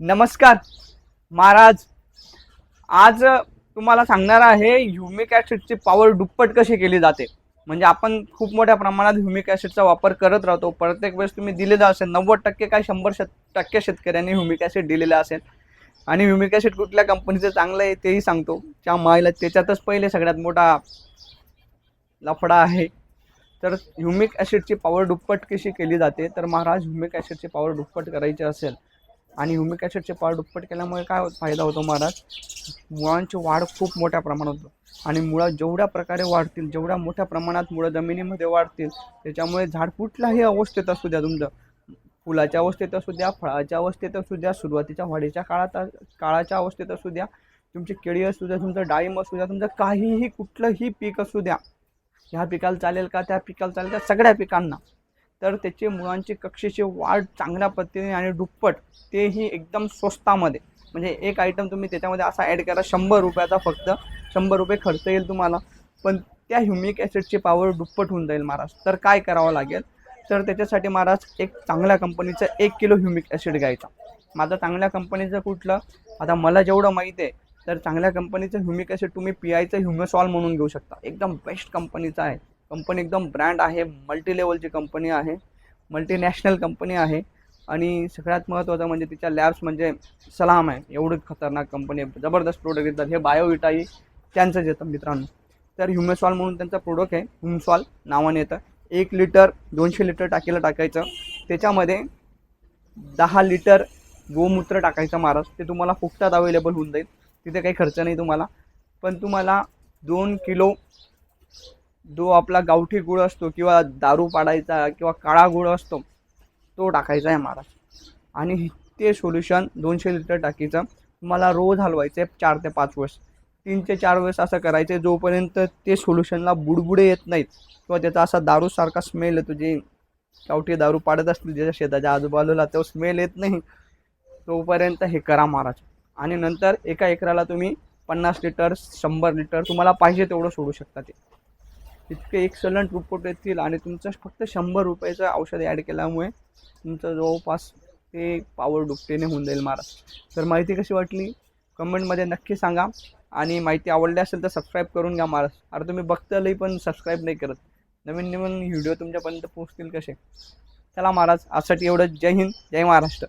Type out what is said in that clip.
नमस्कार. महाराज आज तुम्हाला सांगणार आहे ह्युमिक ॲसिडची पॉवर दुप्पट कशी केली जाते? म्हणजे आपण खूप मोठ्या प्रमाणात ह्युमिक ॲसिडचा वापर करत राहतो. प्रत्येक वेळेस तुम्ही दिलेला असेल नव्वद टक्के काय शंभर शत टक्के शेतकऱ्यांनी ह्युमिक ॲसिड दिलेलं असेल. आणि ह्युमिक ॲसिड कुठल्या कंपनीचं चांगलं आहे तेही सांगतो. त्या मायला त्याच्यातच पहिले सगळ्यात मोठा लफडा आहे. तर ह्युमिक ॲसिडची पॉवर दुप्पट कशी केली जाते? तर महाराज ह्युमिक ॲसिडची पॉवर दुप्पट करायची असेल आणि ह्युमिक ॲसिडचे पॉवर दुप्पट केल्यामुळे काय फायदा होतो महाराज? मुळांची वाढ खूप मोठ्या प्रमाणात होतो. आणि मुळं जेवढ्या प्रकारे वाढतील जेवढ्या मोठ्या प्रमाणात मुळं जमिनीमध्ये वाढतील त्याच्यामुळे झाड कुठल्याही अवस्थेत असू द्या तुमचं. फुलाच्या अवस्थेत असू द्या फळाच्या अवस्थेत असू द्या सुरुवातीच्या वाढीच्या काळात काळाच्या अवस्थेत असू द्या तुमची केळी असू द्या तुमचं डाळिंब असू द्या तुमचं काहीही कुठलंही पीक असू द्या. ह्या पिकाला चालेल का त्या पिकाला चालेल त्या सगळ्या पिकांना. तर त्याचे मुळांची कक्षेची वाढ चांगल्या पद्धतीने आणि दुप्पट तेही एकदम स्वस्तामध्ये. म्हणजे एक आयटम तुम्ही त्याच्यामध्ये असा ॲड करा शंभर रुपयाचा फक्त. शंभर रुपये खर्च येईल तुम्हाला. पण त्या ह्युमिक ॲसिडची पावर दुप्पट होऊन जाईल महाराज. तर काय करावं लागेल? तर त्याच्यासाठी महाराज एक चांगल्या कंपनीचं एक किलो ह्युमिक ॲसिड घ्यायचा. माझं चांगल्या कंपनीचं कुठलं? आता मला जेवढं माहीत आहे तर चांगल्या कंपनीचं ह्युमिक ॲसिड तुम्ही पी आयचं ह्युमसॉल म्हणून घेऊ शकता. एकदम बेस्ट कंपनीचं आहे. कंपनी एकदम ब्रँड आहे मल्टी लेवलची कंपनी आहे मल्टीनॅशनल कंपनी आहे आणि सगळ्यात महत्त्वाचं म्हणजे तिच्या लॅब्स म्हणजे सलाम आहे. एवढी खतरनाक कंपनी आहे. जबरदस्त प्रोडक्ट येतात हे बायोविटाई त्यांचंच येतं मित्रांनो. तर ह्युमेसॉल म्हणून त्यांचा प्रोडक्ट आहे. ह्युमसॉल नावाने येतं. एक लिटर दोनशे लिटर टाकीला टाकायचं. त्याच्यामध्ये दहा लिटर गोमूत्र टाकायचं महाराज. ते तुम्हाला फुकटात अवेलेबल होऊन जाईल. तिथे काही खर्च नाही तुम्हाला. पण तुम्हाला दोन किलो जो आपला गावठी गुळ असतो किंवा दारू पाडायचा किंवा काळा गुळ असतो तो टाकायचा आहे महाराज. आणि ते सोल्युशन दोनशे लिटर टाकीचं तुम्हाला रोज हलवायचं आहे चार ते पाच वेळेस. तीन ते चार वेळेस असं करायचं आहे जोपर्यंत ते सोल्युशनला बुडबुडे येत नाहीत किंवा त्याचा असा दारूसारखा स्मेल येतो जे गावठी दारू पाडत असतील ज्याच्या शेताच्या आजूबाजूला तो स्मेल येत नाही तोपर्यंत हे करा महाराज. आणि नंतर एका एकराला तुम्ही पन्नास लिटर शंभर लिटर तुम्हाला पाहिजे तेवढं सोडू शकता ते. इतके एक्सलंट रिपोर्ट येतील आणि तुमचं फक्त शंभर रुपयाचं औषध ॲड केल्यामुळे तुमचं जवळपास ते पावर दुपटीने होऊन जाईल महाराज. तर माहिती कशी वाटली? कमेंटमध्ये नक्की सांगा. आणि माहिती आवडली असेल तर सबस्क्राईब करून घ्या महाराज. अरे तुम्ही बघतालही पण सबस्क्राईब नाही करत. नवीन नवीन व्हिडिओ तुमच्यापर्यंत पोहोचतील कसे? चला महाराज आजसाठी एवढं जय हिंद जय महाराष्ट्र.